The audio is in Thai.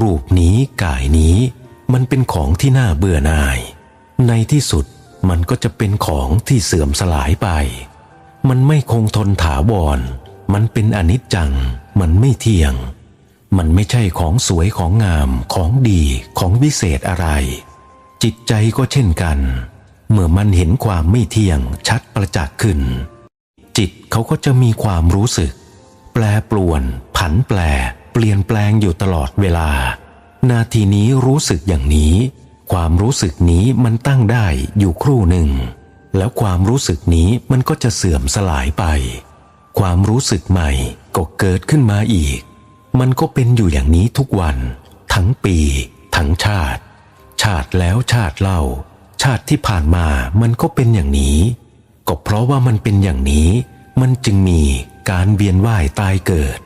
รูปนี้กายนี้ มันเป็นของที่น่าเบื่อหน่าย ในที่สุดมันก็จะเป็นของที่เสื่อมสลายไป มันไม่คงทนถาวร มันเป็นอนิจจัง มันไม่เที่ยง มันไม่ใช่ของสวยของงามของดีของวิเศษอะไร จิตใจก็เช่นกัน เมื่อมันเห็นความไม่เที่ยงชัดประจักษ์ขึ้น จิตเขาก็จะมีความรู้สึก แปรปรวน ผันแปร เปลี่ยนแปลงอยู่ตลอดเวลา นาทีนี้รู้สึกอย่างนี้ ความรู้สึกนี้มันตั้งได้อยู่ครู่หนึ่ง แล้วความรู้สึกนี้มันก็จะเสื่อมสลายไป ความรู้สึกใหม่ก็เกิดขึ้นมาอีก มันก็เป็นอยู่อย่างนี้ทุกวัน ทั้งปี ทั้งชาติ ชาติแล้วชาติเล่า ชาติที่ผ่านมามันก็เป็นอย่างนี้ ก็เพราะว่ามันเป็นอย่างนี้ มันจึงมีการเวียนว่ายตายเกิด